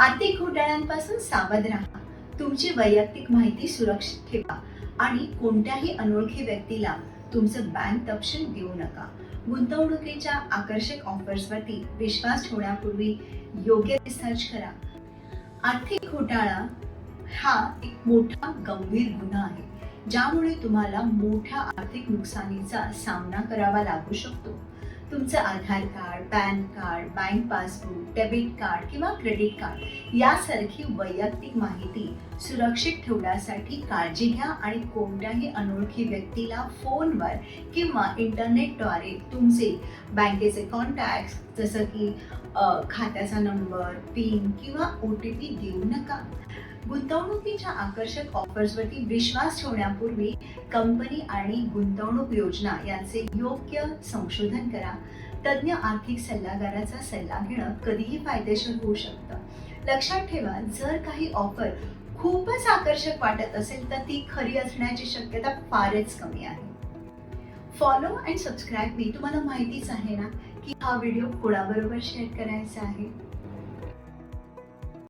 आर्थिक घोटाळ्यांपासून सावध राहा. तुमची वैयक्तिक माहिती सुरक्षित ठेवा आणि कोणत्याही अनोळखी व्यक्तीला तुमचं बँक तपशील देऊ नका. गुंतवणुकीच्या आकर्षक ऑफर्सवरती विश्वास ठेवण्यापूर्वी योग्य रिसर्च करा. आर्थिक घोटाळा हा एक मोठा गंभीर गुन्हा आहे ज्यामुळे तुम्हाला मोठ्या आर्थिक नुकसानीचा सामना करावा लागू शकतो. तुमचं Aadhaar card PAN card bank passbook debit card किंवा क्रेडिट कार्ड यासारखी वैयक्तिक माहिती सुरक्षित ठेवण्यासाठी काळजी घ्या आणि कोणत्याही अनोळखी व्यक्तीला फोनवर किंवा इंटरनेटद्वारे तुमचे बँकेचे कॉन्टॅक्ट जसं की खात्याचा नंबर पिन किंवा ओ टी पी देऊ नका. गुंतवणुकीच्या आकर्षक ऑफर्सवरती विश्वास ठेवण्यापूर्वी कंपनी आणि गुंतवणूक योजना यांचे योग्य संशोधन करा. तज्ज्ञ आर्थिक सल्लागाराचा सल्ला घेणं कधीही फायदेशीर होऊ शकतं. लक्षात ठेवा जर काही ऑफर खूपच आकर्षक वाटत असेल तर ती खरी असण्याची शक्यता फारच कमी आहे. फॉलो अँड सबस्क्राईब मी तुम्हाला माहितीच आहे ना की हा व्हिडिओ कोणाबरोबर शेअर करायचा आहे?